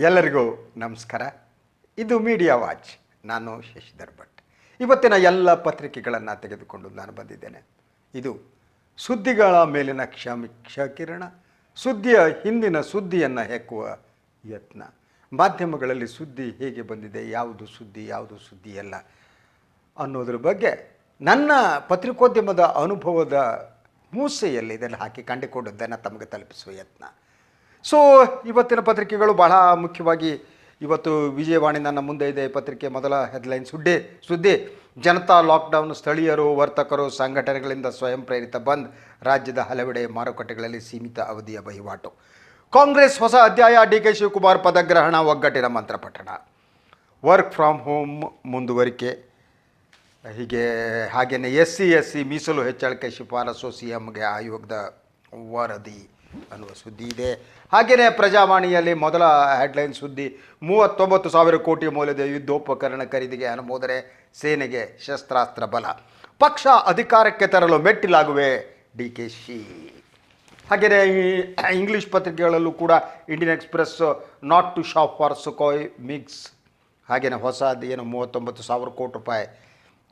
ಎಲ್ಲರಿಗೂ ನಮಸ್ಕಾರ. ಇದು ಮೀಡಿಯಾ ವಾಚ್ ನಾನು ಶಶಿಧರ್ ಭಟ್. ಇವತ್ತಿನ ಎಲ್ಲ ಪತ್ರಿಕೆಗಳನ್ನು ತೆಗೆದುಕೊಂಡು ನಾನು ಬಂದಿದ್ದೇನೆ. ಇದು ಸುದ್ದಿಗಳ ಮೇಲಿನ ಕ್ಷಮಿ, ಕ್ಷಕಿರಣ, ಸುದ್ದಿಯ ಹಿಂದಿನ ಸುದ್ದಿಯನ್ನು ಹೆಕ್ಕುವ ಯತ್ನ. ಮಾಧ್ಯಮಗಳಲ್ಲಿ ಸುದ್ದಿ ಹೇಗೆ ಬಂದಿದೆ, ಯಾವುದು ಸುದ್ದಿ ಯಾವುದು ಸುದ್ದಿ ಅಲ್ಲ ಅನ್ನೋದ್ರ ಬಗ್ಗೆ ನನ್ನ ಪತ್ರಿಕೋದ್ಯಮದ ಅನುಭವದ ಮೂಸೆಯಲ್ಲಿ ಇದನ್ನು ಹಾಕಿ ಕಂಡುಕೊಂಡದ್ದನ್ನು ತಮಗೆ ತಲುಪಿಸುವ ಯತ್ನ. ಸೊ ಇವತ್ತಿನ ಪತ್ರಿಕೆಗಳು ಬಹಳ ಮುಖ್ಯವಾಗಿ ಇವತ್ತು ವಿಜಯವಾಣಿ ನನ್ನ ಮುಂದೆ ಇದೆ. ಪತ್ರಿಕೆ ಮೊದಲ ಹೆಡ್ಲೈನ್ ಸುದ್ದಿ ಸುದ್ದಿ. ಜನತಾ ಲಾಕ್ಡೌನ್ ಸ್ಥಳೀಯರು, ವರ್ತಕರು, ಸಂಘಟನೆಗಳಿಂದ ಸ್ವಯಂ ಪ್ರೇರಿತ ಬಂದ್, ರಾಜ್ಯದ ಹಲವೆಡೆ ಮಾರುಕಟ್ಟೆಗಳಲ್ಲಿ ಸೀಮಿತ ಅವಧಿಯ ವಹಿವಾಟು. ಕಾಂಗ್ರೆಸ್ ಹೊಸ ಅಧ್ಯಾಯ ಡಿ ಕೆ ಶಿವಕುಮಾರ್ ಪದಗ್ರಹಣ, ಒಗ್ಗಟ್ಟಿನ ಮಂತ್ರ ಪಠಣ. ವರ್ಕ್ ಫ್ರಮ್ ಹೋಮ್ ಮುಂದುವರಿಕೆ. ಹೀಗೆ ಹಾಗೆಯೇ ಎಸ್ ಸಿ ಎಸ್ ಸಿ ಮೀಸಲು ಹೆಚ್ಚಳಕ್ಕೆ ಶಿಫಾರಸು ಸಿ ಎಂಗೆ ಆಯೋಗದ ವರದಿ. ಅನ್ನುವ ಸುದ್ದಿ ಇದೆ. ಹಾಗೆಯೇ ಪ್ರಜಾವಾಣಿಯಲ್ಲಿ ಮೊದಲ ಹೆಡ್ಲೈನ್ ಸುದ್ದಿ, ಮೂವತ್ತೊಂಬತ್ತು ಸಾವಿರ ಕೋಟಿ ಮೌಲ್ಯದ ಯುದ್ಧೋಪಕರಣ ಖರೀದಿಗೆ ಅನುಮೋದನೆ, ಸೇನೆಗೆ ಶಸ್ತ್ರಾಸ್ತ್ರ ಬಲ. ಪಕ್ಷ ಅಧಿಕಾರಕ್ಕೆ ತರಲು ಮೆಟ್ಟಿಲಾಗುವೆ, ಡಿ ಕೆ ಶಿ. ಹಾಗೆಯೇ ಇಂಗ್ಲೀಷ್ ಪತ್ರಿಕೆಗಳಲ್ಲೂ ಕೂಡ Indian Express not to shop for Sukhoi MiGs ಹಾಗೆಯೇ ಹೊಸದು ಏನು ಮೂವತ್ತೊಂಬತ್ತು ಸಾವಿರ ಕೋಟಿ ರೂಪಾಯಿ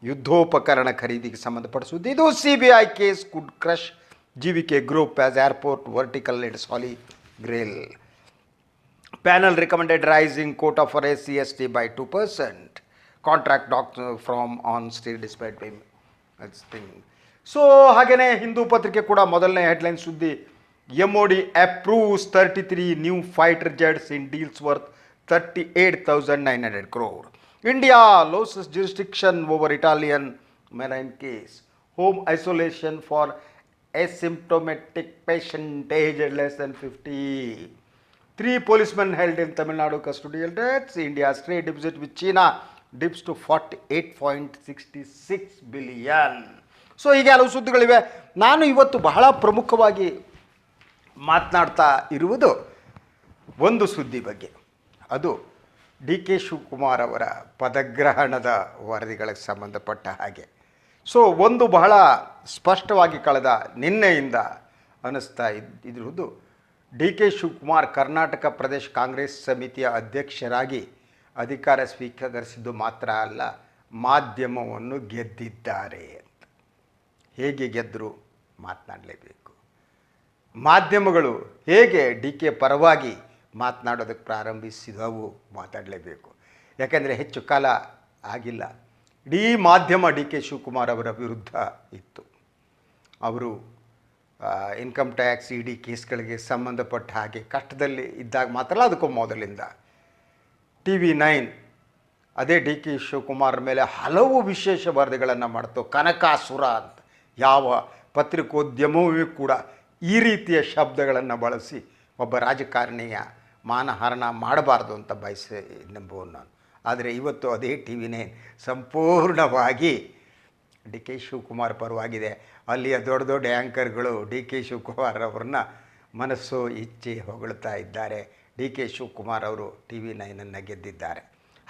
ಯುದ್ಧೋಪಕರಣ ಖರೀದಿಗೆ ಸಂಬಂಧಪಟ್ಟ ಸುದ್ದಿ. ಇದು C B I case could crush G V K group as airport vertical it's holy grail Panel recommended rising quota for SC/ST by 2%. Contract doctor from on still despite payment. That's thing. So ಹಾಗೆಯೇ ಹಿಂದೂ ಪತ್ರಿಕೆ ಕೂಡ ಮೊದಲನೇ headline ಸುದ್ದಿ M O D approves thirty three new fighter jets in deals worth thirty eight thousand nine hundred crore India loses jurisdiction over Italian marine case home isolation for asymptomatic patient age less than fifty three policeman held in Tamil Nadu custodial deaths India Stree deposit with China dips to forty eight point sixty six billion so ಹೀಗೆ ಹಲವು ಸುದ್ದಿಗಳಿವೆ. ನಾನು ಇವತ್ತು ಬಹಳ ಪ್ರಮುಖವಾಗಿ ಮಾತನಾಡ್ತಾ ಇರುವುದು ಒಂದು ಸುದ್ದಿ ಬಗ್ಗೆ. ಅದು ಡಿ ಕೆ ಶಿವಕುಮಾರ್ ಅವರ ಪದಗ್ರಹಣದ ವರದಿಗಳಿಗೆ ಸಂಬಂಧಪಟ್ಟ ಹಾಗೆ. ಸೊ ಒಂದು ಬಹಳ ಸ್ಪಷ್ಟವಾಗಿ ಕಳೆದ ನಿನ್ನೆಯಿಂದ ಅನ್ನಿಸ್ತಾ ಇದ್ದಿರುವುದು ಡಿ ಕೆ ಶಿವಕುಮಾರ್ ಕರ್ನಾಟಕ ಪ್ರದೇಶ ಕಾಂಗ್ರೆಸ್ ಸಮಿತಿಯ ಅಧ್ಯಕ್ಷರಾಗಿ ಅಧಿಕಾರ ಸ್ವೀಕರಿಸಿದ್ದು ಮಾತ್ರ ಅಲ್ಲ, ಮಾಧ್ಯಮವನ್ನು ಗೆದ್ದಿದ್ದಾರೆ ಅಂತ. ಹೇಗೆ ಗೆದ್ದರು ಮಾತನಾಡಲೇಬೇಕು. ಮಾಧ್ಯಮಗಳು ಹೇಗೆ ಡಿ ಕೆ ಪರವಾಗಿ ಮಾತನಾಡೋದಕ್ಕೆ ಪ್ರಾರಂಭಿಸಿದವು ಮಾತಾಡಲೇಬೇಕು. ಯಾಕೆಂದರೆ ಹೆಚ್ಚು ಕಾಲ ಆಗಿಲ್ಲ. ಇಡೀ ಮಾಧ್ಯಮ ಡಿ ಕೆ ಶಿವಕುಮಾರ್ ಅವರ ವಿರುದ್ಧ ಇತ್ತು. ಅವರು ಇನ್ಕಮ್ ಟ್ಯಾಕ್ಸ್ ಇ ಡಿ ಕೇಸ್ಗಳಿಗೆ ಸಂಬಂಧಪಟ್ಟ ಹಾಗೆ ಕಷ್ಟದಲ್ಲಿ ಇದ್ದಾಗ ಮಾತ್ರ ಅದಕ್ಕೂ ಮೊದಲಿಂದ. ಟಿ ವಿ ನೈನ್ ಅದೇ ಡಿ ಕೆ ಶಿವಕುಮಾರ್ ಮೇಲೆ ಹಲವು ವಿಶೇಷ ವರದಿಗಳನ್ನು ಮಾಡ್ತು. ಕನಕಾಸುರ ಅಂತ ಯಾವ ಪತ್ರಿಕೋದ್ಯಮವೂ ಕೂಡ ಈ ರೀತಿಯ ಶಬ್ದಗಳನ್ನು ಬಳಸಿ ಒಬ್ಬ ರಾಜಕಾರಣಿಯ ಮಾನಹರಣ ಮಾಡಬಾರ್ದು ಅಂತ ಬಯಸಿ ನಂಬುವ ನಾನು ಆದರೆ ಇವತ್ತು ಅದೇ ಟಿ ವಿನೇ ಸಂಪೂರ್ಣವಾಗಿ ಡಿ ಕೆ ಶಿವಕುಮಾರ್ ಪರವಾಗಿದೆ. ಅಲ್ಲಿಯ ದೊಡ್ಡ ದೊಡ್ಡ ಆ್ಯಂಕರ್ಗಳು ಡಿ ಕೆ ಶಿವಕುಮಾರ್ ಅವ್ರನ್ನ ಮನಸ್ಸು ಇಚ್ಛೆ ಹೊಗಳ್ತಾ ಇದ್ದಾರೆ. ಡಿ ಕೆ ಶಿವಕುಮಾರ್ ಅವರು ಟಿ ವಿ ನೈನನ್ನು ಗೆದ್ದಿದ್ದಾರೆ.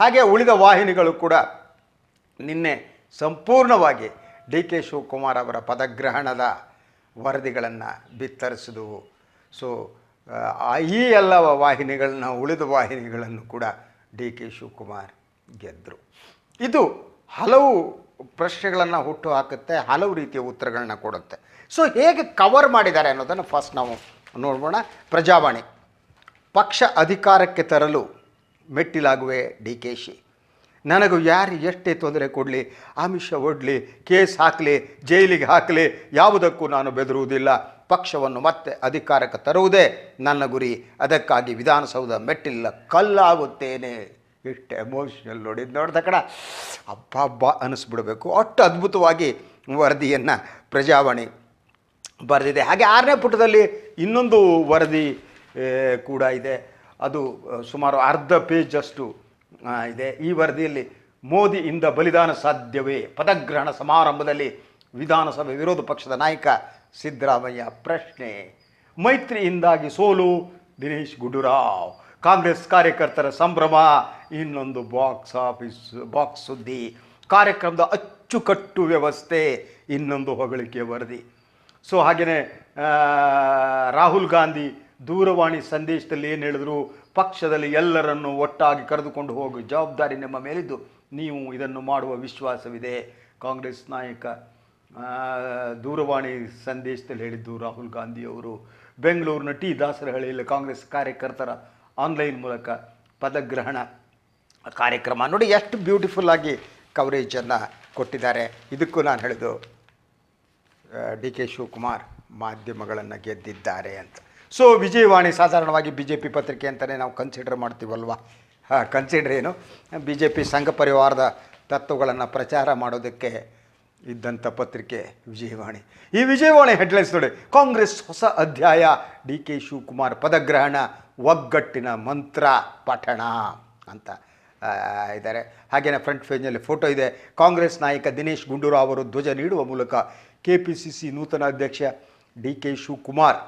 ಹಾಗೆ ಉಳಿದ ವಾಹಿನಿಗಳು ಕೂಡ ನಿನ್ನೆ ಸಂಪೂರ್ಣವಾಗಿ ಡಿ ಕೆ ಶಿವಕುಮಾರ್ ಅವರ ಪದಗ್ರಹಣದ ವರದಿಗಳನ್ನು ಬಿತ್ತರಿಸಿದವು. ಸೊ ಈ ಎಲ್ಲ ವಾಹಿನಿಗಳನ್ನ ಉಳಿದ ವಾಹಿನಿಗಳನ್ನು ಕೂಡ ಡಿ ಕೆ ಶಿವಕುಮಾರ್ ಗೆದ್ದರು ಇದು ಹಲವು ಪ್ರಶ್ನೆಗಳನ್ನು ಹುಟ್ಟು ಹಾಕುತ್ತೆ, ಹಲವು ರೀತಿಯ ಉತ್ತರಗಳನ್ನ ಕೊಡುತ್ತೆ. ಸೊ ಹೇಗೆ ಕವರ್ ಮಾಡಿದ್ದಾರೆ ಅನ್ನೋದನ್ನು ಫಸ್ಟ್ ನಾವು ನೋಡೋಣ ಪ್ರಜಾವಾಣಿ. ಪಕ್ಷ ಅಧಿಕಾರಕ್ಕೆ ತರಲು ಮೆಟ್ಟಿಲಾಗುವೆ ಡಿ ಕೆ ಶಿ. ನನಗೂ ಯಾರು ಎಷ್ಟೇ ತೊಂದರೆ ಕೊಡಲಿ ಆಮಿಷ ಒಡ್ಲಿ, ಕೇಸ್ ಹಾಕಲಿ, ಜೈಲಿಗೆ ಹಾಕಲಿ, ಯಾವುದಕ್ಕೂ ನಾನು ಬೆದರುವುದಿಲ್ಲ. ಪಕ್ಷವನ್ನು ಮತ್ತೆ ಅಧಿಕಾರಕ್ಕೆ ತರುವುದೇ ನನ್ನ ಗುರಿ. ಅದಕ್ಕಾಗಿ ವಿಧಾನಸೌಧ ಮೆಟ್ಟಿಲ್ಲ ಕಲ್ಲಾಗುತ್ತೇನೆ. ಎಷ್ಟು ಎಮೋಷನಲ್ ನೋಡಿ ನೋಡಿದ ಕಣ ಹಬ್ಬ ಹಬ್ಬ ಅಷ್ಟು ಅದ್ಭುತವಾಗಿ ವರದಿಯನ್ನು ಪ್ರಜಾವಾಣಿ ಬರೆದಿದೆ. ಹಾಗೆ ಆರನೇ ಪುಟದಲ್ಲಿ ಇನ್ನೊಂದು ವರದಿ ಕೂಡ ಇದೆ. ಅದು ಸುಮಾರು ಅರ್ಧ ಪೇಜಷ್ಟು ಇದೆ. ಈ ವರದಿಯಲ್ಲಿ ಮೋದಿಯಿಂದ ಬಲಿದಾನ ಸಾಧ್ಯವೇ? ಪದಗ್ರಹಣ ಸಮಾರಂಭದಲ್ಲಿ ವಿಧಾನಸಭೆ ವಿರೋಧ ಪಕ್ಷದ ನಾಯಕ ಸಿದ್ದರಾಮಯ್ಯ ಪ್ರಶ್ನೆ. ಮೈತ್ರಿಯಿಂದಾಗಿ ಸೋಲು, ದಿನೇಶ್ ಗುಂಡೂರಾವ್ ಕಾಂಗ್ರೆಸ್ ಕಾರ್ಯಕರ್ತರ ಸಂಭ್ರಮ, ಇನ್ನೊಂದು ಬಾಕ್ಸ್ ಆಫೀಸ್, ಬಾಕ್ಸ್ ಸುದ್ದಿ. ಕಾರ್ಯಕ್ರಮದ ಅಚ್ಚುಕಟ್ಟು ವ್ಯವಸ್ಥೆ, ಇನ್ನೊಂದು ಹೊಗಳಿಕೆ ವರದಿ. ಸೊ ಹಾಗೆಯೇ ರಾಹುಲ್ ಗಾಂಧಿ ದೂರವಾಣಿ ಸಂದೇಶದಲ್ಲಿ ಏನು ಹೇಳಿದ್ರು? ಪಕ್ಷದಲ್ಲಿ ಎಲ್ಲರನ್ನು ಒಟ್ಟಾಗಿ ಕರೆದುಕೊಂಡು ಹೋಗಿ ಜವಾಬ್ದಾರಿ ನಿಮ್ಮ ಮೇಲಿದ್ದು. ನೀವು ಇದನ್ನು ಮಾಡುವ ವಿಶ್ವಾಸವಿದೆ. ಕಾಂಗ್ರೆಸ್ ನಾಯಕ ದೂರವಾಣಿ ಸಂದೇಶದಲ್ಲಿ ಹೇಳಿದ್ದು ರಾಹುಲ್ ಗಾಂಧಿಯವರು ಬೆಂಗಳೂರಿನ ಟಿ ದಾಸರಹಳ್ಳಿಯಲ್ಲಿ ಕಾಂಗ್ರೆಸ್ ಕಾರ್ಯಕರ್ತರ ಆನ್ಲೈನ್ ಮೂಲಕ ಪದಗ್ರಹಣ ಕಾರ್ಯಕ್ರಮ ನೋಡಿ ಎಷ್ಟು ಬ್ಯೂಟಿಫುಲ್ ಆಗಿ ಕವರೇಜನ್ನು ಕೊಟ್ಟಿದ್ದಾರೆ. ಇದಕ್ಕೂ ನಾನು ಹೇಳಿದ್ದು ಡಿ ಕೆ ಶಿವಕುಮಾರ್ ಮಾಧ್ಯಮಗಳನ್ನು ಗೆದ್ದಿದ್ದಾರೆ ಅಂತ. ಸೊ ವಿಜಯವಾಣಿ ಸಾಧಾರಣವಾಗಿ ಬಿ ಜೆ ಪಿ ಪತ್ರಿಕೆ ಅಂತಲೇ ನಾವು ಕನ್ಸಿಡರ್ ಮಾಡ್ತೀವಲ್ವ? ಹಾಂ ಕನ್ಸಿಡರ್ ಏನು? ಬಿ ಜೆ ಪಿ ಸಂಘ ಪರಿವಾರದ ತತ್ವಗಳನ್ನು ಪ್ರಚಾರ ಮಾಡೋದಕ್ಕೆ ಇದ್ದಂಥ ಪತ್ರಿಕೆ ವಿಜಯವಾಣಿ. ಈ ವಿಜಯವಾಣಿ ಹೆಡ್ಲೈನ್ಸ್ ನೋಡಿ, ಕಾಂಗ್ರೆಸ್ ಹೊಸ ಅಧ್ಯಾಯ, ಡಿ ಕೆ ಶಿವಕುಮಾರ್ ಪದಗ್ರಹಣ, ಒಗ್ಗಟ್ಟಿನ ಮಂತ್ರ ಪಠಣ ಅಂತ ಇದ್ದಾರೆ. ಹಾಗೆಯೇ ಫ್ರಂಟ್ ಪೇಜ್ನಲ್ಲಿ ಫೋಟೋ ಇದೆ. ಕಾಂಗ್ರೆಸ್ ನಾಯಕ ದಿನೇಶ್ ಗುಂಡೂರಾವ್ ಅವರು ಧ್ವಜ ನೀಡುವ ಮೂಲಕ ಕೆ ಪಿ ಸಿ ಸಿ ನೂತನ ಅಧ್ಯಕ್ಷ ಡಿ ಕೆ ಶಿವಕುಮಾರ್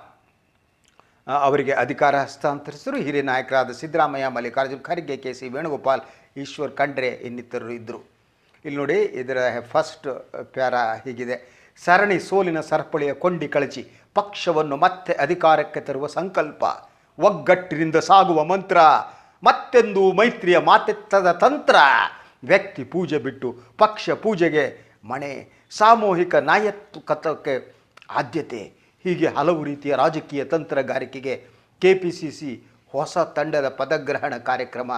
ಅವರಿಗೆ ಅಧಿಕಾರ ಹಸ್ತಾಂತರಿಸಿದರು. ಹಿರಿಯ ನಾಯಕರಾದ ಸಿದ್ದರಾಮಯ್ಯ, ಮಲ್ಲಿಕಾರ್ಜುನ್ ಖರ್ಗೆ, ಕೆ ಸಿ ವೇಣುಗೋಪಾಲ್, ಈಶ್ವರ್ ಖಂಡ್ರೆ ಇನ್ನಿತರರು ಇದ್ದರು. ಇಲ್ಲಿ ನೋಡಿ, ಇದರ ಫಸ್ಟ್ ಪ್ಯಾರ ಹೀಗಿದೆ. ಸರಣಿ ಸೋಲಿನ ಸರಪಳಿಯ ಕೊಂಡಿ ಕಳಚಿ, ಪಕ್ಷವನ್ನು ಮತ್ತೆ ಅಧಿಕಾರಕ್ಕೆ ತರುವ ಸಂಕಲ್ಪ. ಒಗ್ಗಟ್ಟಿನಿಂದ ಸಾಗುವ ಮಂತ್ರ, ಮತ್ತೆಂದು ಮೈತ್ರಿಯ ಮಾತೆತ್ತದ ತಂತ್ರ. ವ್ಯಕ್ತಿ ಪೂಜೆ ಬಿಟ್ಟು ಪಕ್ಷ ಪೂಜೆಗೆ ಮಣೆ, ಸಾಮೂಹಿಕ ನಾಯಕತ್ವಕ್ಕೆ ಆದ್ಯತೆ. ಹೀಗೆ ಹಲವು ರೀತಿಯ ರಾಜಕೀಯ ತಂತ್ರಗಾರಿಕೆಗೆ ಕೆ ಪಿ ಸಿ ಸಿ ಹೊಸ ತಂಡದ ಪದಗ್ರಹಣ ಕಾರ್ಯಕ್ರಮ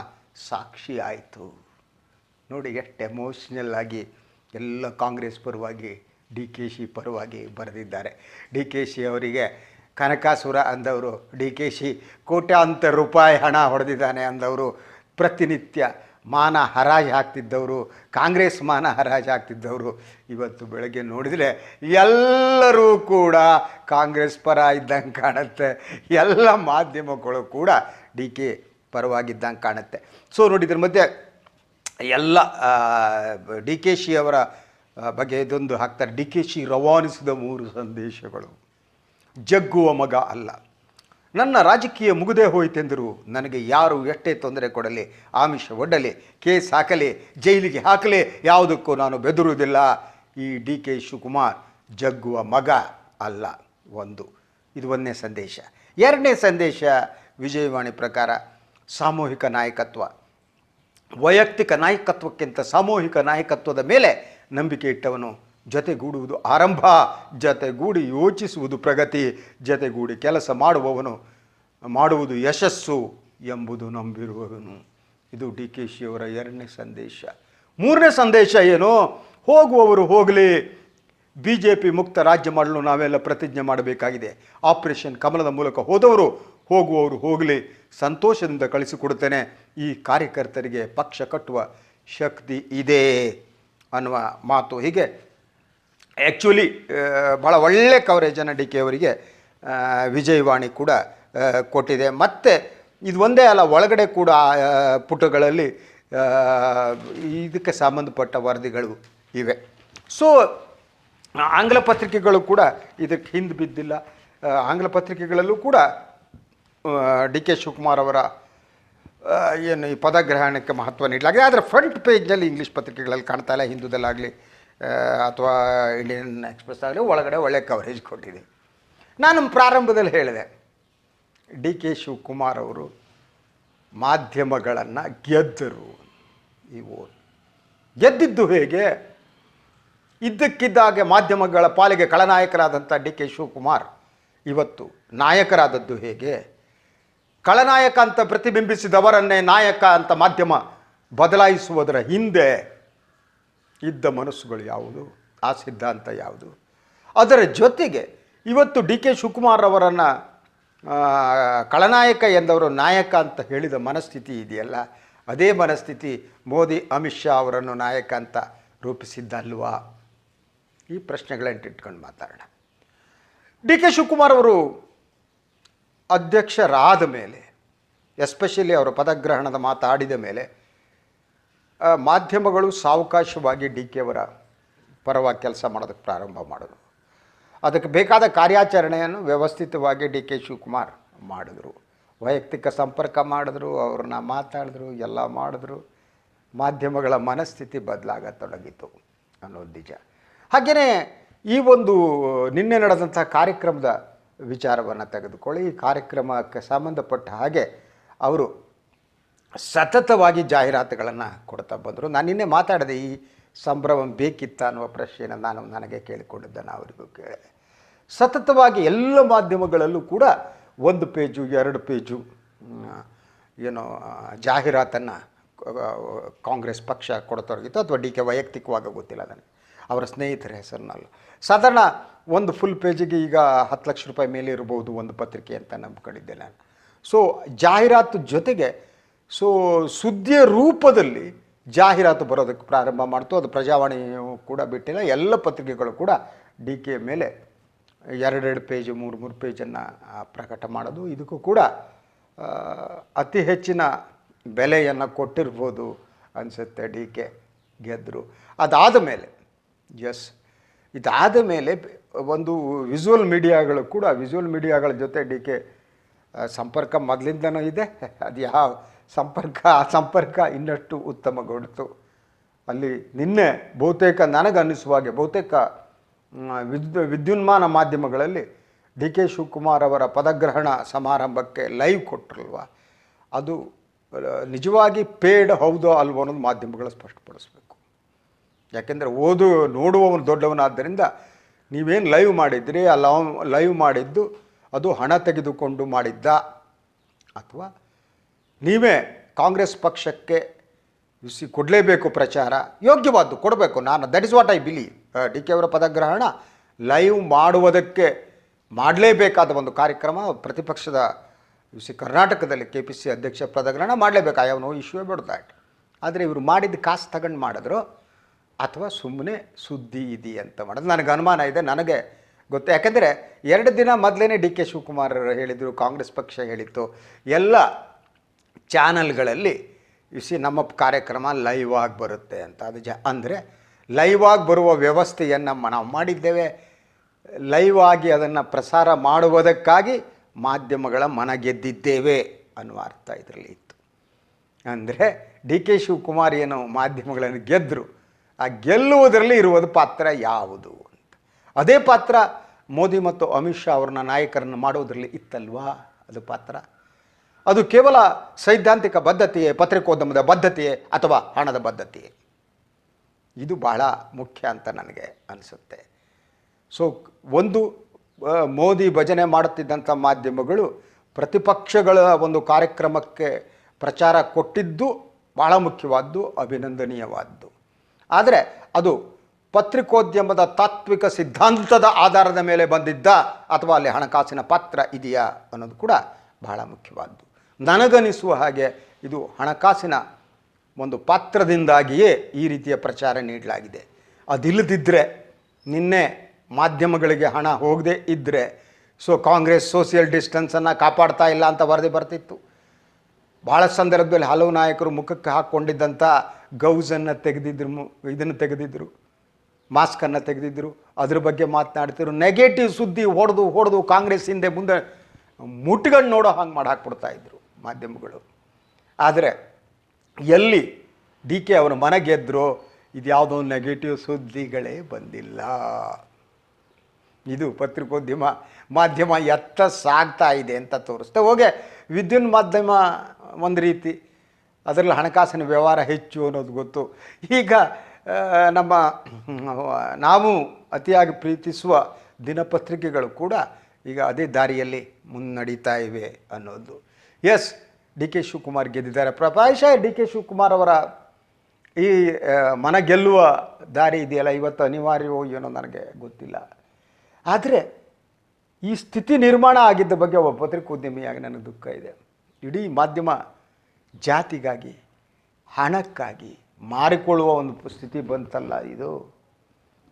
ಸಾಕ್ಷಿಯಾಯಿತು. ನೋಡಿ, ಎಷ್ಟು ಎಮೋಷ್ನಲ್ ಆಗಿ ಎಲ್ಲ ಕಾಂಗ್ರೆಸ್ ಪರವಾಗಿ, ಡಿ ಕೆ ಶಿ ಪರವಾಗಿ ಬರೆದಿದ್ದಾರೆ. ಡಿ ಕೆ ಶಿ ಅವರಿಗೆ ಕನಕಾಸುರ ಅಂದವರು, ಡಿ ಕೆ ಶಿ ಕೋಟ್ಯಾಂತರ ರೂಪಾಯಿ ಹಣ ಹೊಡೆದಿದ್ದಾನೆ ಅಂದವರು, ಪ್ರತಿನಿತ್ಯ ಮಾನ ಹರಾಜು ಹಾಕ್ತಿದ್ದವರು ಕಾಂಗ್ರೆಸ್ ಮಾನ ಹರಾಜು ಹಾಕ್ತಿದ್ದವರು ಇವತ್ತು ಬೆಳಗ್ಗೆ ನೋಡಿದರೆ ಎಲ್ಲರೂ ಕೂಡ ಕಾಂಗ್ರೆಸ್ ಪರ ಇದ್ದಂಗೆ ಕಾಣುತ್ತೆ. ಎಲ್ಲ ಮಾಧ್ಯಮಗಳು ಕೂಡ ಡಿ ಕೆ ಪರವಾಗಿದ್ದಂಗೆ ಕಾಣುತ್ತೆ. ಸೊ ನೋಡಿ, ಇದ್ರ ಮಧ್ಯೆ ಎಲ್ಲ ಡಿ ಕೆ ಶಿ ಅವರ ಬಗ್ಗೆ ಇದೊಂದು ಹಾಕ್ತಾರೆ. ಡಿ ಕೆ ಶಿ ರವಾನಿಸಿದ ಮೂರು ಸಂದೇಶಗಳು. ಜಗ್ಗುವ ಮಗ ಅಲ್ಲ. ನನ್ನ ರಾಜಕೀಯ ಮುಗುದೇ ಹೋಯಿತೆಂದರು ನನಗೆ ಯಾರು ಎಷ್ಟೇ ತೊಂದರೆ ಕೊಡಲಿ, ಆಮಿಷ ಒಡ್ಡಲಿ, ಕೇಸ್ ಹಾಕಲಿ, ಜೈಲಿಗೆ ಹಾಕಲಿ, ಯಾವುದಕ್ಕೂ ನಾನು ಬೆದರುವುದಿಲ್ಲ. ಈ ಡಿ ಕೆ ಶಿವಕುಮಾರ್ ಜಗ್ಗುವ ಮಗ ಅಲ್ಲ ಒಂದು. ಇದು ಒಂದನೇ ಸಂದೇಶ. ಎರಡನೇ ಸಂದೇಶ ವಿಜಯವಾಣಿ ಪ್ರಕಾರ ಸಾಮೂಹಿಕ ನಾಯಕತ್ವ. ವೈಯಕ್ತಿಕ ನಾಯಕತ್ವಕ್ಕಿಂತ ಸಾಮೂಹಿಕ ನಾಯಕತ್ವದ ಮೇಲೆ ನಂಬಿಕೆ ಇಟ್ಟವನು. ಜೊತೆಗೂಡುವುದು ಆರಂಭ. ಜೊತೆಗೂಡಿ ಯೋಚಿಸುವುದು ಪ್ರಗತಿ. ಜೊತೆಗೂಡಿ ಕೆಲಸ ಮಾಡುವವನು, ಮಾಡುವುದು ಯಶಸ್ಸು ಎಂಬುದು ನಂಬಿರುವವನು. ಇದು ಡಿ ಕೆ ಶಿಯವರ ಎರಡನೇ ಸಂದೇಶ. ಮೂರನೇ ಸಂದೇಶ ಏನು? ಹೋಗುವವರು ಹೋಗಲಿ. ಬಿ ಜೆ ಪಿ ಮುಕ್ತ ರಾಜ್ಯ ಮಾಡಲು ನಾವೆಲ್ಲ ಪ್ರತಿಜ್ಞೆ ಮಾಡಬೇಕಾಗಿದೆ. ಆಪರೇಷನ್ ಕಮಲದ ಮೂಲಕ ಹೋದವರು ಹೋಗುವವರು ಹೋಗಲಿ, ಸಂತೋಷದಿಂದ ಕಳಿಸಿಕೊಡುತ್ತೇನೆ. ಈ ಕಾರ್ಯಕರ್ತರಿಗೆ ಪಕ್ಷ ಕಟ್ಟುವ ಶಕ್ತಿ ಇದೆ ಅನ್ನುವ ಮಾತು. ಹೀಗೆ ಆ್ಯಕ್ಚುಲಿ ಭಾಳ ಒಳ್ಳೆ ಕವರೇಜನ್ನು ಡಿ ಕೆ ಅವರಿಗೆ ವಿಜಯವಾಣಿ ಕೂಡ ಕೊಟ್ಟಿದೆ. ಮತ್ತು, ಇದು ಒಂದೇ ಅಲ್ಲ, ಒಳಗಡೆ ಕೂಡ ಪುಟಗಳಲ್ಲಿ ಇದಕ್ಕೆ ಸಂಬಂಧಪಟ್ಟ ವರದಿಗಳು ಇವೆ. ಸೊ ಆಂಗ್ಲ ಪತ್ರಿಕೆಗಳು ಕೂಡ ಇದಕ್ಕೆ ಹಿಂದೆ ಬಿದ್ದಿಲ್ಲ. ಆಂಗ್ಲ ಪತ್ರಿಕೆಗಳಲ್ಲೂ ಕೂಡ ಡಿ ಕೆ ಶಿವಕುಮಾರ್ ಅವರ ಏನು ಈ ಪದಗ್ರಹಣಕ್ಕೆ ಮಹತ್ವ ನೀಡಲಾಗಿದೆ. ಆದರೆ ಫ್ರಂಟ್ ಪೇಜ್ನಲ್ಲಿ ಇಂಗ್ಲೀಷ್ ಪತ್ರಿಕೆಗಳಲ್ಲಿ ಕಾಣ್ತಾ ಇಲ್ಲ ಹಿಂದೂದಲ್ಲಾಗಲಿ ಅಥವಾ ಇಂಡಿಯನ್ ಎಕ್ಸ್ಪ್ರೆಸ್ ಆಗಲಿ, ಒಳಗಡೆ ಒಳ್ಳೆ ಕವರೇಜ್ ಕೊಟ್ಟಿದೆ. ನಾನು ಪ್ರಾರಂಭದಲ್ಲಿ ಹೇಳಿದೆ, ಡಿ ಕೆ ಶಿವಕುಮಾರ್ ಅವರು ಮಾಧ್ಯಮಗಳನ್ನು ಗೆದ್ದರು. ಇವು ಗೆದ್ದಿದ್ದು ಹೇಗೆ? ಇದ್ದಕ್ಕಿದ್ದಾಗೆ ಮಾಧ್ಯಮಗಳ ಪಾಲಿಗೆ ಖಳನಾಯಕರಾದಂಥ ಡಿ ಕೆ ಶಿವಕುಮಾರ್, ಇವತ್ತು ನಾಯಕರಾದದ್ದು ಹೇಗೆ? ಖಳನಾಯಕ ಅಂತ ಪ್ರತಿಬಿಂಬಿಸಿದವರನ್ನೇ ನಾಯಕ ಅಂತ ಮಾಧ್ಯಮ ಬದಲಾಯಿಸುವುದರ ಹಿಂದೆ ಇದ್ದ ಮನಸ್ಸುಗಳು ಯಾವುದು? ಆ ಸಿದ್ಧಾಂತ ಯಾವುದು? ಅದರ ಜೊತೆಗೆ ಇವತ್ತು ಡಿ ಕೆ ಶಿವಕುಮಾರ್ ಅವರನ್ನು ಕಳನಾಯಕ ಎಂದವರು ನಾಯಕ ಅಂತ ಹೇಳಿದ ಮನಸ್ಥಿತಿ ಇದೆಯಲ್ಲ? ಅದೇ ಮನಸ್ಥಿತಿ ಮೋದಿ, ಅಮಿತ್ ಶಾ ಅವರನ್ನು ನಾಯಕ ಅಂತ ರೂಪಿಸಿದ್ದಲ್ವಾ? ಈ ಪ್ರಶ್ನೆಗಳಂಟಿಟ್ಕೊಂಡು ಮಾತಾಡೋಣ. ಡಿ ಕೆ ಶಿವಕುಮಾರ್ ಅವರು ಅಧ್ಯಕ್ಷರಾದ ಮೇಲೆ ಎಸ್ಪೆಷಲಿ ಅವರ ಪದಗ್ರಹಣದ ಮಾತಾಡಿದ ಮೇಲೆ ಮಾಧ್ಯಮಗಳು ಸಾವಕಾಶವಾಗಿ ಡಿ ಕೆ ಅವರ ಪರವಾಗಿ ಕೆಲಸ ಮಾಡೋದಕ್ಕೆ ಪ್ರಾರಂಭ ಮಾಡಿದ್ರು. ಅದಕ್ಕೆ ಬೇಕಾದ ಕಾರ್ಯಾಚರಣೆಯನ್ನು ವ್ಯವಸ್ಥಿತವಾಗಿ ಡಿ ಕೆ ಶಿವಕುಮಾರ್ ಮಾಡಿದರು. ವೈಯಕ್ತಿಕ ಸಂಪರ್ಕ ಮಾಡಿದ್ರು, ಅವ್ರನ್ನ ಮಾತಾಡಿದ್ರು, ಎಲ್ಲ ಮಾಡಿದ್ರು. ಮಾಧ್ಯಮಗಳ ಮನಸ್ಥಿತಿ ಬದಲಾಗತೊಡಗಿತು ಅನ್ನೋದು ನಿಜ. ಹಾಗೆಯೇ ಈ ಒಂದು ನಿನ್ನೆ ನಡೆದಂಥ ಕಾರ್ಯಕ್ರಮದ ವಿಚಾರವನ್ನು ತೆಗೆದುಕೊಳ್ಳಿ. ಈ ಕಾರ್ಯಕ್ರಮಕ್ಕೆ ಸಂಬಂಧಪಟ್ಟ ಹಾಗೆ ಅವರು ಸತತವಾಗಿ ಜಾಹೀರಾತುಗಳನ್ನು ಕೊಡ್ತಾ ಬಂದರು. ನಾನು ನಿನ್ನೆ ಮಾತಾಡಿದೆ, ಈ ಸಂಭ್ರಮ ಬೇಕಿತ್ತ ಅನ್ನುವ ಪ್ರಶ್ನೆಯನ್ನು ನಾನು ನನಗೆ ಕೇಳಿಕೊಂಡಿದ್ದೆ ನಾನು ಅವರಿಗೂ ಕೇಳಿದೆ. ಸತತವಾಗಿ ಎಲ್ಲ ಮಾಧ್ಯಮಗಳಲ್ಲೂ ಕೂಡ ಒಂದು ಪೇಜು, ಎರಡು ಪೇಜು ಏನು ಏನೋ ಜಾಹೀರಾತನ್ನು ಕಾಂಗ್ರೆಸ್ ಪಕ್ಷ ಕೊಡ್ತೊರಗಿತ್ತು ಅಥವಾ ಡಿ ಕೆ ವೈಯಕ್ತಿಕವಾಗಿ ಗೊತ್ತಿಲ್ಲ ನನಗೆ. ಅವರ ಸ್ನೇಹಿತರ ಹೆಸರಿನಲ್ಲ. ಸಾಧಾರಣ ಒಂದು ಫುಲ್ ಪೇಜಿಗೆ ಈಗ ಹತ್ತು ಲಕ್ಷ ರೂಪಾಯಿ ಮೇಲೆ ಇರ್ಬೋದು ಒಂದು ಪತ್ರಿಕೆ ಅಂತ ನಂಬ್ಕೊಂಡಿದ್ದೆ ನಾನು. ಸೊ ಜಾಹೀರಾತು ಜೊತೆಗೆ ಸೊ ಸುದ್ದಿಯ ರೂಪದಲ್ಲಿ ಜಾಹೀರಾತು ಬರೋದಕ್ಕೆ ಪ್ರಾರಂಭ ಮಾಡ್ತು. ಅದು ಪ್ರಜಾವಾಣಿಯು ಕೂಡ ಬಿಟ್ಟಿಲ್ಲ. ಎಲ್ಲ ಪತ್ರಿಕೆಗಳು ಕೂಡ ಡಿ ಕೆ ಮೇಲೆ ಎರಡೆರಡು ಪೇಜ್ ಮೂರು ಮೂರು ಪೇಜನ್ನು ಪ್ರಕಟ ಮಾಡೋದು. ಇದಕ್ಕೂ ಕೂಡ ಅತಿ ಹೆಚ್ಚಿನ ಬೆಲೆಯನ್ನು ಕೊಟ್ಟಿರ್ಬೋದು ಅನಿಸುತ್ತೆ ಡಿ ಕೆ ಗೆದ್ದರು ಅದಾದ ಮೇಲೆ ಎಸ್ ಇದಾದ ಮೇಲೆ ಒಂದು ವಿಜುವಲ್ ಮೀಡಿಯಾಗಳು ಕೂಡ ವಿಜುವಲ್ ಮೀಡಿಯಾಗಳ ಜೊತೆ ಡಿ ಕೆ ಸಂಪರ್ಕ ಮೊದಲಿಂದನೂ ಇದೆ. ಅದು ಯಾವ ಸಂಪರ್ಕ, ಆ ಸಂಪರ್ಕ ಇನ್ನಷ್ಟು ಉತ್ತಮಗೊಳ್ತು ಅಲ್ಲಿ ನಿನ್ನೆ ಬಹುತೇಕ, ನನಗನ್ನಿಸುವ ಹಾಗೆ ಬಹುತೇಕ ವಿದ್ಯುನ್ಮಾನ ಮಾಧ್ಯಮಗಳಲ್ಲಿ ಡಿ ಕೆ ಶಿವಕುಮಾರ್ ಅವರ ಪದಗ್ರಹಣ ಸಮಾರಂಭಕ್ಕೆ ಲೈವ್ ಕೊಟ್ಟರಲ್ವ ಅದು ನಿಜವಾಗಿ ಪೇಡ್ ಹೌದೋ ಅಲ್ವೋ ಅನ್ನೋದು ಮಾಧ್ಯಮಗಳು ಸ್ಪಷ್ಟಪಡಿಸ್ಬೇಕು. ಯಾಕೆಂದರೆ ಓದು, ನೋಡುವವನು ದೊಡ್ಡವನಾದ್ದರಿಂದ ನೀವೇನು ಲೈವ್ ಮಾಡಿದ್ರಿ, ಆ ಲವ್ ಲೈವ್ ಮಾಡಿದ್ದು ಅದು ಹಣ ತೆಗೆದುಕೊಂಡು ಮಾಡಿದ್ದ. ಅಥವಾ ನೀವೇ ಕಾಂಗ್ರೆಸ್ ಪಕ್ಷಕ್ಕೆ ಬಿಸಿ ಕೊಡಲೇಬೇಕು ಪ್ರಚಾರ, ಯೋಗ್ಯವಾದ್ದು ಕೊಡಬೇಕು. ನಾನು that is what I believe D K ಅವರ ಪದಗ್ರಹಣ ಲೈವ್ ಮಾಡುವುದಕ್ಕೆ ಮಾಡಲೇಬೇಕಾದ ಒಂದು ಕಾರ್ಯಕ್ರಮ ಪ್ರತಿಪಕ್ಷದ ಸಿ ಕರ್ನಾಟಕದಲ್ಲಿ ಕೆ ಪಿ ಸಿ ಅಧ್ಯಕ್ಷ ಪದಗ್ರಹಣ ಮಾಡಲೇಬೇಕು. I have no issue about that ಆದರೆ ಇವರು ಮಾಡಿದ ಕಾಸು ತಗೊಂಡು ಮಾಡಿದ್ರು. ಅಥವಾ ಸುಮ್ಮನೆ ಸುದ್ದಿ ಇದೆ ಅಂತ ಮಾಡೋದು. ನನಗೆ ಅನುಮಾನ ಇದೆ, ನನಗೆ ಗೊತ್ತು. ಯಾಕೆಂದರೆ ಎರಡು ದಿನ ಮೊದಲೇ ಡಿ ಕೆ ಶಿವಕುಮಾರ್ ಹೇಳಿದರು, ಕಾಂಗ್ರೆಸ್ ಪಕ್ಷ ಹೇಳಿತ್ತು. ಎಲ್ಲ ಚಾನಲ್ಗಳಲ್ಲಿ ಸಿ ನಮ್ಮ ಕಾರ್ಯಕ್ರಮ ಲೈವ್ ಆಗಿ ಬರುತ್ತೆ ಅಂತ. ಅದು ಜ, ಅಂದರೆ ಲೈವ್ ಆಗಿ ಬರುವ ವ್ಯವಸ್ಥೆಯನ್ನು ನಾವು ಮಾಡಿದ್ದೇವೆ. ಲೈವ್ ಆಗಿ ಅದನ್ನು ಪ್ರಸಾರ ಮಾಡುವುದಕ್ಕಾಗಿ ಮಾಧ್ಯಮಗಳ ಮನ ಗೆದ್ದಿದ್ದೇವೆ ಅನ್ನುವ ಅರ್ಥ ಇದರಲ್ಲಿ ಇತ್ತು. ಅಂದರೆ ಡಿ ಕೆ ಶಿವಕುಮಾರ್ ಏನು ಮಾಧ್ಯಮಗಳನ್ನು ಗೆದ್ದರು ಆ ಗೆಲ್ಲುವುದರಲ್ಲಿ ಇರುವುದು ಪಾತ್ರ ಯಾವುದು ಅಂತ. ಅದೇ ಪಾತ್ರ ಮೋದಿ ಮತ್ತು ಅಮಿತ್ ಶಾ ಅವ್ರನ್ನ ನಾಯಕರನ್ನು ಮಾಡೋದರಲ್ಲಿ ಇತ್ತಲ್ವಾ? ಅದು ಪಾತ್ರ. ಅದು ಕೇವಲ ಸೈದ್ಧಾಂತಿಕ ಬದ್ಧತೆಯೇ, ಪತ್ರಿಕೋದ್ಯಮದ ಬದ್ಧತೆಯೇ ಅಥವಾ ಹಣದ ಬದ್ಧತೆಯೇ? ಇದು ಬಹಳ ಮುಖ್ಯ ಅಂತ ನನಗೆ ಅನಿಸುತ್ತೆ. ಸೊ ಒಂದು ಮೋದಿ ಭಜನೆ ಮಾಡುತ್ತಿದ್ದಂಥ ಮಾಧ್ಯಮಗಳು ಪ್ರತಿಪಕ್ಷಗಳ ಒಂದು ಕಾರ್ಯಕ್ರಮಕ್ಕೆ ಪ್ರಚಾರ ಕೊಟ್ಟಿದ್ದು ಬಹಳ ಮುಖ್ಯವಾದ್ದು, ಅಭಿನಂದನೀಯವಾದ್ದು. ಆದರೆ ಅದು ಪತ್ರಿಕೋದ್ಯಮದ ತಾತ್ವಿಕ ಸಿದ್ಧಾಂತದ ಆಧಾರದ ಮೇಲೆ ಬಂದಿದ್ದ ಅಥವಾ ಅಲ್ಲಿ ಹಣಕಾಸಿನ ಪಾತ್ರ ಇದೆಯಾ ಅನ್ನೋದು ಕೂಡ ಬಹಳ ಮುಖ್ಯವಾದ್ದು. ನನಗನಿಸುವ ಹಾಗೆ ಇದು ಹಣಕಾಸಿನ ಒಂದು ಪಾತ್ರದಿಂದಾಗಿಯೇ ಈ ರೀತಿಯ ಪ್ರಚಾರ ನೀಡಲಾಗಿದೆ. ಅದಿಲ್ಲದಿದ್ದರೆ ನಿನ್ನೆ ಮಾಧ್ಯಮಗಳಿಗೆ ಹಣ ಹೋಗದೇ ಇದ್ದರೆ ಸೊ ಕಾಂಗ್ರೆಸ್ ಸೋಷಿಯಲ್ ಡಿಸ್ಟೆನ್ಸನ್ನು ಕಾಪಾಡ್ತಾ ಇಲ್ಲ ಅಂತ ವರದಿ ಬರ್ತಿತ್ತು. ಭಾಳ ಸಂದರ್ಭದಲ್ಲಿ ಹಲವು ನಾಯಕರು ಮುಖಕ್ಕೆ ಹಾಕ್ಕೊಂಡಿದ್ದಂಥ ಗೌಸನ್ನು ತೆಗೆದಿದ್ರು, ಇದನ್ನು ತೆಗೆದಿದ್ರು ಮಾಸ್ಕನ್ನು ತೆಗೆದಿದ್ದರು ಅದ್ರ ಬಗ್ಗೆ ಮಾತನಾಡ್ತಿದ್ರು. ನೆಗೆಟಿವ್ ಸುದ್ದಿ ಹೊಡೆದು ಹೊಡೆದು ಕಾಂಗ್ರೆಸ್ ಹಿಂದೆ ಮುಂದೆ ಮುಟ್ಗಂಡು ನೋಡೋ ಹಾಗೆ ಮಾಡಿ ಹಾಕ್ಬಿಡ್ತಾ ಇದ್ರು ಮಾಧ್ಯಮಗಳು. ಆದರೆ ಎಲ್ಲಿ ಡಿ ಕೆ ಅವರು ಮನೆ ಗೆದ್ರೋ, ಇದು ಯಾವುದೋ ನೆಗೆಟಿವ್ ಸುದ್ದಿಗಳೇ ಬಂದಿಲ್ಲ. ಇದು ಪತ್ರಿಕೋದ್ಯಮ ಮಾಧ್ಯಮ ಎತ್ತ ಸಾಗ್ತಾ ಇದೆ ಅಂತ ತೋರಿಸ್ತೇವೆ ಹೋಗೆ. ವಿದ್ಯುನ್ ಮಾಧ್ಯಮ ಒಂದು ರೀತಿ. ಅದರಲ್ಲಿ ಹಣಕಾಸಿನ ವ್ಯವಹಾರ ಹೆಚ್ಚು ಅನ್ನೋದು ಗೊತ್ತು. ಈಗ ನಮ್ಮ, ನಾವು ಅತಿಯಾಗಿ ಪ್ರೀತಿಸುವ ದಿನಪತ್ರಿಕೆಗಳು ಕೂಡ ಈಗ ಅದೇ ದಾರಿಯಲ್ಲಿ ಮುನ್ನಡೀತಾ ಇವೆ ಅನ್ನೋದು. ಎಸ್, ಡಿ ಕೆ ಶಿವಕುಮಾರ್ ಗೆದ್ದಿದ್ದಾರೆ. ಪ್ರಾಯಶಃ ಡಿ ಕೆ ಶಿವಕುಮಾರ್ ಅವರ ಈ ಮನ ಗೆಲ್ಲುವ ದಾರಿ ಇದೆಯಲ್ಲ, ಇವತ್ತು ಅನಿವಾರ್ಯವೋ ಏನೋ ನನಗೆ ಗೊತ್ತಿಲ್ಲ. ಆದರೆ ಈ ಸ್ಥಿತಿ ನಿರ್ಮಾಣ ಆಗಿದ್ದ ಬಗ್ಗೆ ಒಬ್ಬ ಪತ್ರಿಕೋದ್ಯಮಿಯಾಗಿ ನನಗೆ ದುಃಖ ಇದೆ. ಇಡೀ ಮಾಧ್ಯಮ ಜಾತಿಗಾಗಿ, ಹಣಕ್ಕಾಗಿ ಮಾರಿಕೊಳ್ಳುವ ಒಂದು ಸ್ಥಿತಿ ಬಂತಲ್ಲ ಇದು.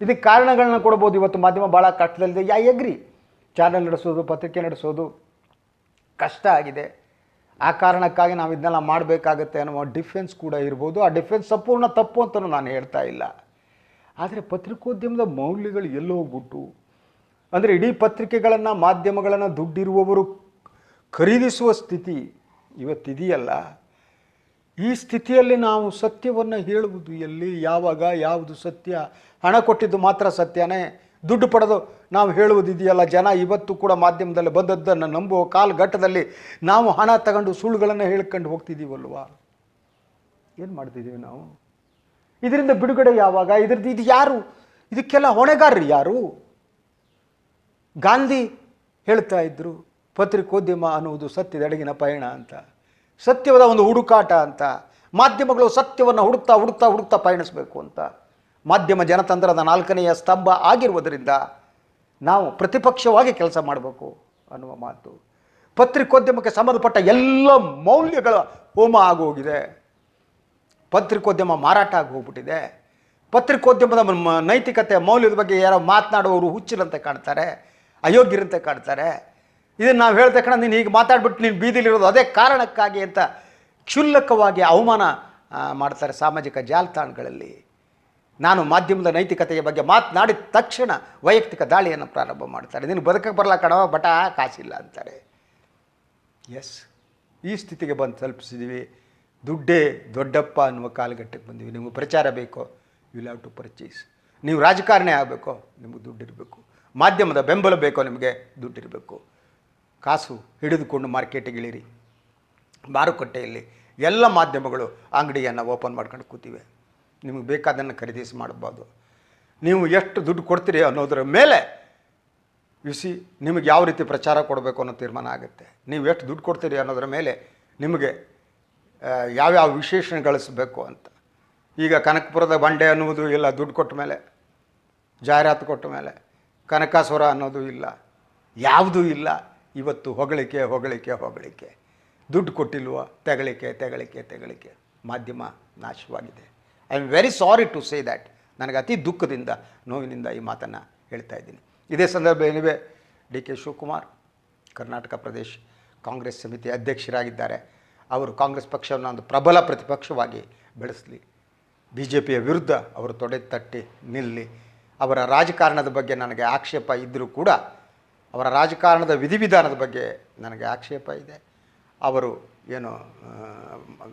ಇದಕ್ಕೆ ಕಾರಣಗಳನ್ನ ಕೊಡ್ಬೋದು. ಇವತ್ತು ಮಾಧ್ಯಮ ಭಾಳ ಕಷ್ಟದಲ್ಲಿದೆ. ಯಾ ಎಗ್ರಿ ಚಾನಲ್ ನಡೆಸೋದು, ಪತ್ರಿಕೆ ನಡೆಸೋದು ಕಷ್ಟ ಆಗಿದೆ. ಆ ಕಾರಣಕ್ಕಾಗಿ ನಾವು ಇದನ್ನೆಲ್ಲ ಮಾಡಬೇಕಾಗತ್ತೆ ಅನ್ನುವ ಡಿಫೆನ್ಸ್ ಕೂಡ ಇರ್ಬೋದು. ಆ ಡಿಫೆನ್ಸ್ ಸಂಪೂರ್ಣ ತಪ್ಪು ಅಂತಲೂ ನಾನು ಹೇಳ್ತಾ ಇಲ್ಲ. ಆದರೆ ಪತ್ರಿಕೋದ್ಯಮದ ಮೌಲ್ಯಗಳು ಎಲ್ಲೋ ಹೋಗ್ಬಿಟ್ಟು, ಅಂದರೆ ಇಡೀ ಪತ್ರಿಕೆಗಳನ್ನು, ಮಾಧ್ಯಮಗಳನ್ನು ದುಡ್ಡಿರುವವರು ಖರೀದಿಸುವ ಸ್ಥಿತಿ ಇವತ್ತಿದೆಯಲ್ಲ, ಈ ಸ್ಥಿತಿಯಲ್ಲಿ ನಾವು ಸತ್ಯವನ್ನು ಹೇಳುವುದು ಎಲ್ಲಿ, ಯಾವಾಗ, ಯಾವುದು ಸತ್ಯ? ಹಣ ಕೊಟ್ಟಿದ್ದು ಮಾತ್ರ ಸತ್ಯನೇ? ದುಡ್ಡು ಪಡೆದು ನಾವು ಹೇಳುವುದಿದೆಯಲ್ಲ, ಜನ ಇವತ್ತು ಕೂಡ ಮಾಧ್ಯಮದಲ್ಲಿ ಬಂದದ್ದನ್ನು ನಂಬುವ ಕಾಲಘಟ್ಟದಲ್ಲಿ ನಾವು ಹಣ ತಗೊಂಡು ಸುಳ್ಳುಗಳನ್ನು ಹೇಳ್ಕೊಂಡು ಹೋಗ್ತಿದ್ದೀವಲ್ವ ಏನು ಮಾಡ್ತಿದ್ದೀವಿ ನಾವು? ಇದರಿಂದ ಬಿಡುಗಡೆ ಯಾವಾಗ? ಇದ್ರದ್ದು ಇದು ಯಾರು? ಇದಕ್ಕೆಲ್ಲ ಹೊಣೆಗಾರರು ಯಾರು? ಗಾಂಧಿ ಹೇಳ್ತಾ ಇದ್ರು ಪತ್ರಿಕೋದ್ಯಮ ಅನ್ನುವುದು ಸತ್ಯದ ಅಡಗಿನ ಪಯಣ ಅಂತ. ಸತ್ಯವಾದ ಒಂದು ಹುಡುಕಾಟ ಅಂತ. ಮಾಧ್ಯಮಗಳು ಸತ್ಯವನ್ನು ಹುಡುಕ್ತಾ ಹುಡುಕ್ತಾ ಹುಡುಕ್ತಾ ಪಯಣಿಸಬೇಕು ಅಂತ. ಮಾಧ್ಯಮ ಜನತಂತ್ರದ ನಾಲ್ಕನೆಯ ಸ್ತಂಭ ಆಗಿರುವುದರಿಂದ ನಾವು ಪ್ರತಿಪಕ್ಷವಾಗಿ ಕೆಲಸ ಮಾಡಬೇಕು ಅನ್ನುವ ಮಾತು. ಪತ್ರಿಕೋದ್ಯಮಕ್ಕೆ ಸಂಬಂಧಪಟ್ಟ ಎಲ್ಲ ಮೌಲ್ಯಗಳ ಹೋಮ ಆಗೋಗಿದೆ. ಪತ್ರಿಕೋದ್ಯಮ ಮಾರಾಟ ಆಗಿ ಹೋಗ್ಬಿಟ್ಟಿದೆ ಪತ್ರಿಕೋದ್ಯಮದ ನೈತಿಕತೆ ಮೌಲ್ಯದ ಬಗ್ಗೆ ಯಾರೋ ಮಾತನಾಡುವವರು ಹುಚ್ಚಿರಂತೆ ಕಾಣ್ತಾರೆ, ಅಯೋಗ್ಯರಂತೆ ಕಾಣ್ತಾರೆ. ಇದನ್ನು ನಾವು ಹೇಳ್ತಕ್ಕಣ ಕಣ ನೀನು ಹೀಗೆ ಮಾತಾಡ್ಬಿಟ್ಟು ನೀನು ಬೀದಿಲಿರೋದು ಅದೇ ಕಾರಣಕ್ಕಾಗಿ ಅಂತ ಕ್ಷುಲ್ಲಕವಾಗಿ ಅವಮಾನ ಮಾಡ್ತಾರೆ ಸಾಮಾಜಿಕ ಜಾಲತಾಣಗಳಲ್ಲಿ. ನಾನು ಮಾಧ್ಯಮದ ನೈತಿಕತೆಯ ಬಗ್ಗೆ ಮಾತನಾಡಿದ ತಕ್ಷಣ ವೈಯಕ್ತಿಕ ದಾಳಿಯನ್ನು ಪ್ರಾರಂಭ ಮಾಡ್ತಾರೆ. ನೀನು ಬದುಕಕ್ಕೆ ಬರಲ್ಲ ಕಣವ ಬಟ ಕಾಸಿಲ್ಲ ಅಂತಾರೆ. ಎಸ್ ಈ ಸ್ಥಿತಿಗೆ ಬಂದು ತಲುಪಿಸಿದ್ದೀವಿ ದುಡ್ಡೇ ದೊಡ್ಡಪ್ಪ ಅನ್ನುವ ಕಾಲಘಟ್ಟಕ್ಕೆ ಬಂದೀವಿ. ನಿಮಗೆ ಪ್ರಚಾರ ಬೇಕೋ? ಯು ಲ್ಯಾವ್ ಟು ಪರ್ಚೇಸ್ ನೀವು ರಾಜಕಾರಣಿ ಆಗಬೇಕೋ? ನಿಮಗೆ ದುಡ್ಡಿರಬೇಕು. ಮಾಧ್ಯಮದ ಬೆಂಬಲ ಬೇಕೋ? ನಿಮಗೆ ದುಡ್ಡಿರಬೇಕು. ಕಾಸು ಹಿಡಿದುಕೊಂಡು ಮಾರ್ಕೆಟಿಗಿಳಿರಿ. ಮಾರುಕಟ್ಟೆಯಲ್ಲಿ ಎಲ್ಲ ಮಾಧ್ಯಮಗಳು ಅಂಗಡಿಯನ್ನು ಓಪನ್ ಮಾಡ್ಕೊಂಡು ಕೂತಿವೆ. ನಿಮಗೆ ಬೇಕಾದನ್ನು ಖರೀದಿಸಿ ಮಾಡ್ಬೋದು. ನೀವು ಎಷ್ಟು ದುಡ್ಡು ಕೊಡ್ತೀರಿ ಅನ್ನೋದರ ಮೇಲೆ ಸಿ ನಿಮಗೆ ಯಾವ ರೀತಿ ಪ್ರಚಾರ ಕೊಡಬೇಕು ಅನ್ನೋ ತೀರ್ಮಾನ ಆಗುತ್ತೆ. ನೀವು ಎಷ್ಟು ದುಡ್ಡು ಕೊಡ್ತೀರಿ ಅನ್ನೋದರ ಮೇಲೆ ನಿಮಗೆ ಯಾವ್ಯಾವ ವಿಶೇಷಣ ಗಳಿಸಬೇಕು ಅಂತ. ಈಗ ಕನಕಪುರದ ಬಂಡೆ ಅನ್ನುವುದು ಇಲ್ಲ, ದುಡ್ಡು ಕೊಟ್ಟ ಮೇಲೆ, ಜಾಹೀರಾತು ಕೊಟ್ಟ ಮೇಲೆ. ಕನಕಾಸುರ ಅನ್ನೋದು ಇಲ್ಲ, ಯಾವುದೂ ಇಲ್ಲ. ಇವತ್ತು ಹೊಗಳಿಕೆ ಹೊಗಳಿಕೆ ಹೊಗಳಿಕೆ. ದುಡ್ಡು ಕೊಟ್ಟಿಲ್ವ? ತೆಗಳಿಕೆ ತೆಗಳಿಕೆ ತೆಗಳಿಕೆ. ಮಾಧ್ಯಮ ನಾಶವಾಗಿದೆ. I am very sorry to say that ನನಗೆ ಅತಿ ದುಃಖದಿಂದ, ನೋವಿನಿಂದ ಈ ಮಾತನ್ನು ಹೇಳ್ತಾ ಇದ್ದೀನಿ. ಇದೇ ಸಂದರ್ಭ ಏನಿವೆ? ಡಿ ಕೆ ಶಿವಕುಮಾರ್, ಕರ್ನಾಟಕ ಪ್ರದೇಶ್ ಕಾಂಗ್ರೆಸ್ ಸಮಿತಿ ಅಧ್ಯಕ್ಷರಾಗಿದ್ದಾರೆ. ಅವರು ಕಾಂಗ್ರೆಸ್ ಪಕ್ಷವನ್ನು ಒಂದು ಪ್ರಬಲ ಪ್ರತಿಪಕ್ಷವಾಗಿ ಬೆಳೆಸಲಿ. ಬಿ ಜೆ ಪಿಯ ವಿರುದ್ಧ ಅವರು ತೊಡೆ ತಟ್ಟಿ ನಿಲ್ಲಿ. ಅವರ ರಾಜಕಾರಣದ ಬಗ್ಗೆ ನನಗೆ ಆಕ್ಷೇಪ ಇದ್ದರೂ ಕೂಡ ಅವರ ರಾಜಕಾರಣದ ವಿಧಿವಿಧಾನದ ಬಗ್ಗೆ ನನಗೆ ಆಕ್ಷೇಪ ಇದೆ. ಅವರು ಏನು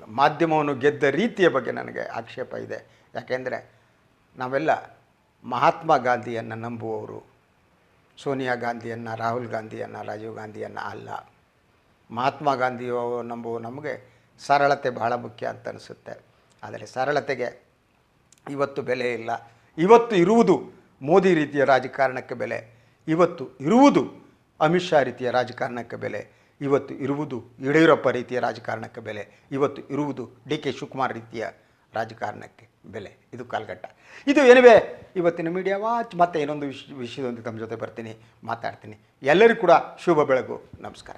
ಮಾಧ್ಯಮವನ್ನು ಗೆದ್ದ ರೀತಿಯ ಬಗ್ಗೆ ನನಗೆ ಆಕ್ಷೇಪ ಇದೆ. ಯಾಕೆಂದರೆ ನಾವೆಲ್ಲ ಮಹಾತ್ಮ ಗಾಂಧಿಯನ್ನು ನಂಬುವವರು, ಸೋನಿಯಾ ಗಾಂಧಿಯನ್ನು, ರಾಹುಲ್ ಗಾಂಧಿಯನ್ನು, ರಾಜೀವ್ ಗಾಂಧಿಯನ್ನು ಅಲ್ಲ. ಮಹಾತ್ಮ ಗಾಂಧಿಯವರು ನಂಬುವ ನಮಗೆ ಸರಳತೆ ಬಹಳ ಮುಖ್ಯ ಅಂತ ಅನಿಸುತ್ತೆ. ಆದರೆ ಸರಳತೆಗೆ ಇವತ್ತು ಬೆಲೆ ಇಲ್ಲ. ಇವತ್ತು ಇರುವುದು ಮೋದಿ ರೀತಿಯ ರಾಜಕಾರಣಕ್ಕೆ ಬೆಲೆ. ಇವತ್ತು ಇರುವುದು ಅಮಿತ್ ಶಾ ರೀತಿಯ ರಾಜಕಾರಣಕ್ಕೆ ಬೆಲೆ, ಇವತ್ತು ಇರುವುದು ಯಡಿಯೂರಪ್ಪ ರೀತಿಯ ರಾಜಕಾರಣಕ್ಕೆ ಬೆಲೆ, ಇವತ್ತು ಇರುವುದು ಡಿ ಕೆ ಶಿವಕುಮಾರ್ ರೀತಿಯ ರಾಜಕಾರಣಕ್ಕೆ ಬೆಲೆ. ಇದು ಕಾಲ್ಘಟ್ಟ. ಇದು ಏನಿವೆ ಇವತ್ತಿನ ಮೀಡಿಯಾ ವಾಚ್ ಮತ್ತೆ ಇನ್ನೊಂದು ವಿಷ, ವಿಷಯದೊಂದಿಗೆ ತಮ್ಮ ಜೊತೆ ಬರ್ತೀನಿ, ಮಾತಾಡ್ತೀನಿ. ಎಲ್ಲರಿಗೂ ಕೂಡ ಶುಭ ಬೆಳಗು. ನಮಸ್ಕಾರ.